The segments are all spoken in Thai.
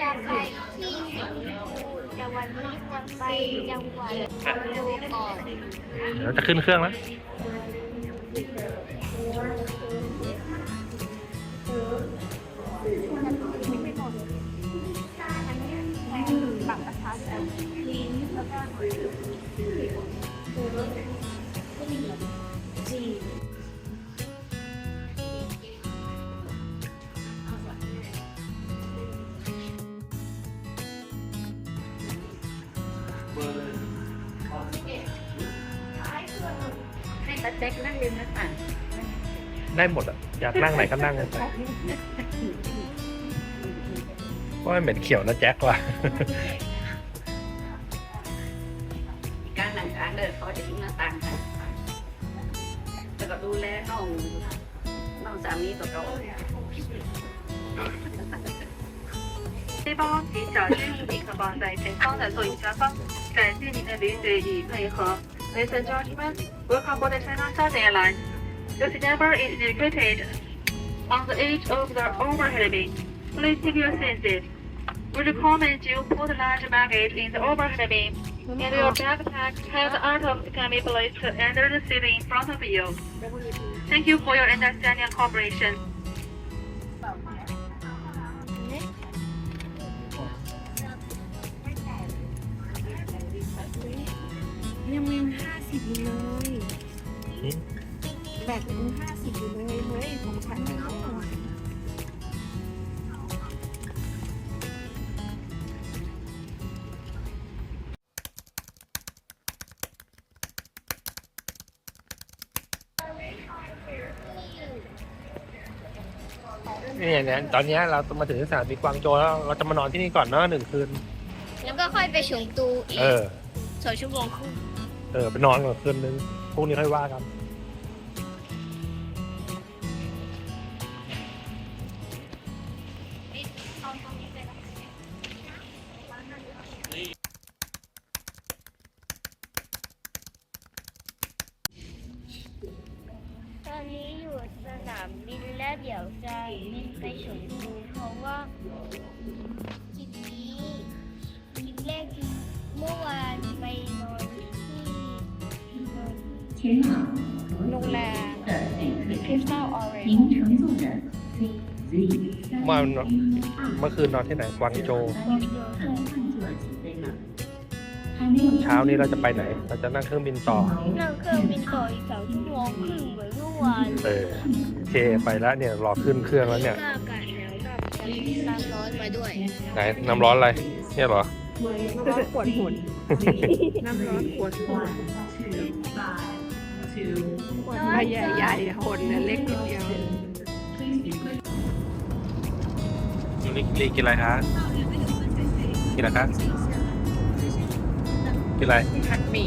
จะไปที่สิงห์บุรีแต่วันนี้จะไปจังหวัดดูก่อน เดี๋ยวจะขึ้นเครื่องแล้ว ให้ตาเจ๊กนั่งริมหน้าต่าง ได้หมดอ่ะ อยากนั่งไหนก็นั่งเลยไปเพราะมันเหม็นเขียวนะแจ็คว่ะ การหนังการเดินเขาจะทิ้งหน้าต่างให้แล้วก็ดูแลน้องน้องสามีตัวเขา 背包及小饰物请可放在前方的座椅下方。感谢您的领队与配合。 Ladies and gentlemen, welcome aboard the China Southern Airlines. Seat number is located on the edge of the overhead bin. Please take your seats. We recommend you put large baggage in the overhead bin, and your backpack has items can be placed under the seat in front of you. Thank you for your understanding and cooperation. สิบอยู่เลยอืมแบตยังห้าสิบอยู่เลยเฮ้ยของฉันไม่เข้ามานี่เนี่ยตอนเนี้ยเรามาถึงสนามบินกวางโจวแล้วเราจะมานอนที่นี่ก่อนเนาะหนึ่งคืน แล้วก็ค่อยไปฉงตูอีกเออ สองชั่วโมงครึ่ง เออไปนอนก่อนคืนนึงพรุ่งนี้ค่อยว่ากัน ตอนตรงนี้ ที่ 前往 โรงแรม 的旅客 คริสตัลออเรน 您乘坐的 CZ เมื่อเมื่อคืนนอนที่ไหนกวางโจว 很快就要起飞了。还没有 เช้านี้เราจะไปไหน เราจะนั่งเครื่องบินต่อ นั่งเครื่องบินต่ออีกสองชั่วโมงครึ่งเหมือนเมื่อวาน เออโอเคไปแล้วเนี่ยรอขึ้นเครื่องแล้วเนี่ย ก็อากาศหนาวแบบจะมีน้ำร้อนมาด้วย ไหนน้ำร้อนอะไร เนี่ยเหรอ น้ำร้อนปวดหุ่นน้ำร้อนปวดหุ่น ปวดมาใหญ่ๆหุ่นเนี่ยเล็กนิดเดียวยูนิคลีกินอะไรคะกินอะไรคะกินอะไรผัดหมี่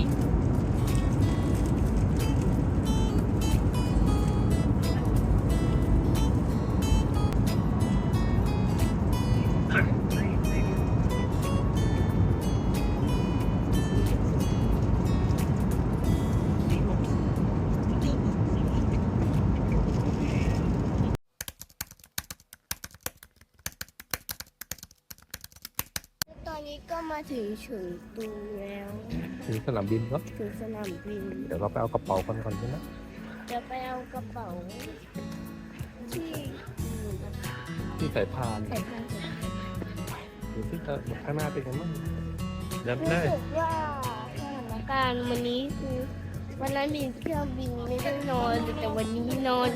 ถึงเฉิงตูแล้ว ถึงสนามบินแล้วถึงสนามบินเดี๋ยวเราไปเอากระเป๋ากันก่อนใช่ไหมจะไปเอากระเป๋า ที่ที่สายพานใส่ผ้าใส่ดูสิเออข้างหน้าเป็นไงบ้างเดินรู้ได้สึกว่าสถานการณ์วันนี้คือ วันนั้นบินเครื่องบินไม่ได้นอนแต่วันนี้นอน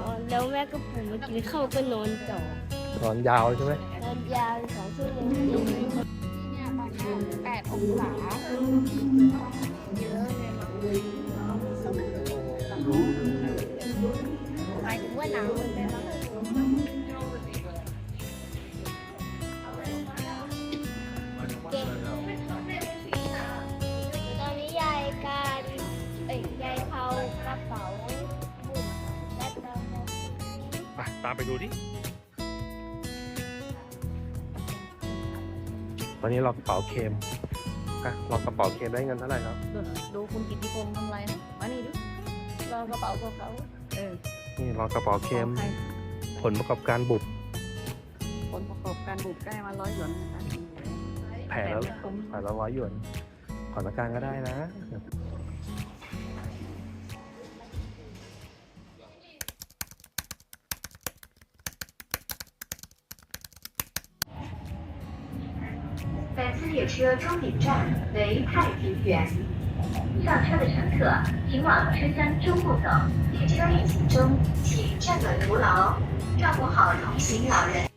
นอนแล้วแม่ก็ผมมากินข้าวก็นอนต่อนอนยาวเลยใช่ไหม นอนยาวสองชั่วโมง เนี่ยประมาณแปดองศาเยอะเลยมั้งหมายถึงว่าหนาวเลยมั้งตอนนี้ยายการเอ้ยยายเผากระเป๋าบุญและตามไปดูดิ ตอนนี้เรากระเป๋าเค็มอะเรากระเป๋าเค็มได้เงินเท่าไหร่ครับ ดูคุณกิติพงษ์ทำไรนะมานี่ดูรอกระเป๋าของเขาเออนี่เรากระเป๋าเค็มใครผลประกอบการบุบผลประกอบการปลูกใกล้มาร้อยหยวนนะคะแผลแล้วแผลละร้อยหยวนขอละกันก็ได้นะ 列车终点站为太平园。上车的乘客请往车厢中部走。列车运行中，请站稳扶牢，照顾好同行老人。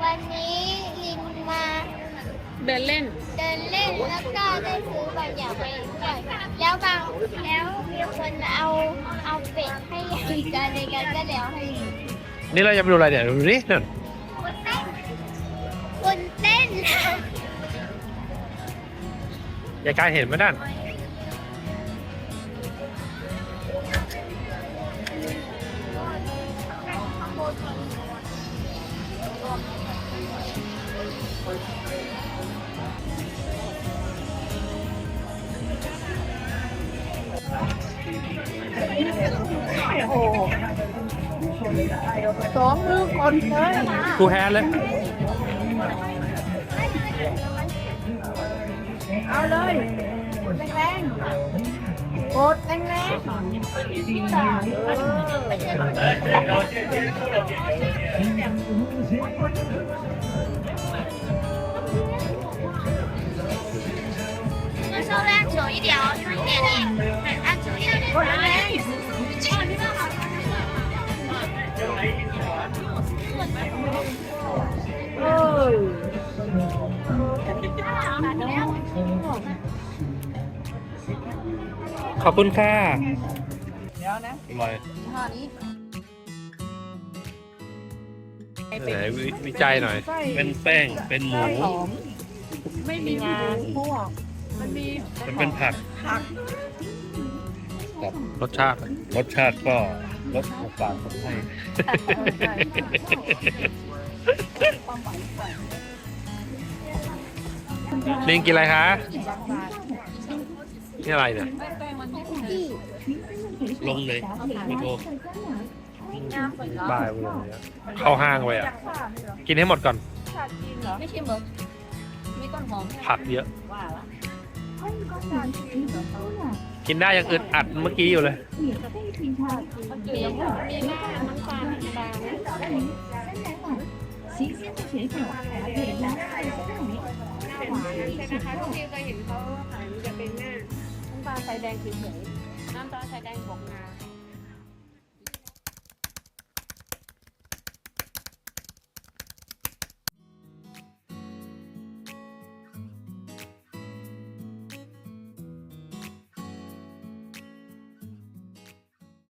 วันนี้ลินมา เดินเล่น เดินเล่นแล้วก็ได้ซื้อบางอย่างไปด้วยแล้วบางแล้วมีคนเอาเอาเป็ดให้อีกกันในกันก็แล้วให้ นี่เราจะไปดูอะไรเนี่ยดูนี่นั่นคนเต้นคนเต้นยายกายเห็นไหมนั่น สองมือคนเลย กูแฮนเลย เอาเลยแรงๆกดแรง那稍微按久一点哦，一点点，按久一点。 ขอบคุณค่ะ เดี๋ยวนะอร่อยท่านี้ไหนวิวิจัยหน่อย เป็นแป้ง เป็นหมู หอมไม่มีงานพวกมันมีมันเป็นผัก ผักรสชาติ รสชาติก็รสของฝากคนให้ ลิงกินอะไรคะ นี่อะไรเนี่ย ลงเลยไม่โทษ บ้าไปเลยเนี่ยเข้าห้างไปอ่ะ กินให้หมดก่อน ไม่ชิมเหรอมีต้นหอม ผักเยอะ ว่าละ กินได้ยังอึดอัดเมื่อกี้อยู่เลย มันเกลียวมีหน้าน้ำตาลธรรมดานะ 新鲜的水果，还有蓝色 เป็นวานใช่ไหมคะทุกทีเคยเห็นเขาขายมันจะเป็นหน้าน้ำตาลสายแดงเฉยๆน้ำตาลสายแดงบอกงา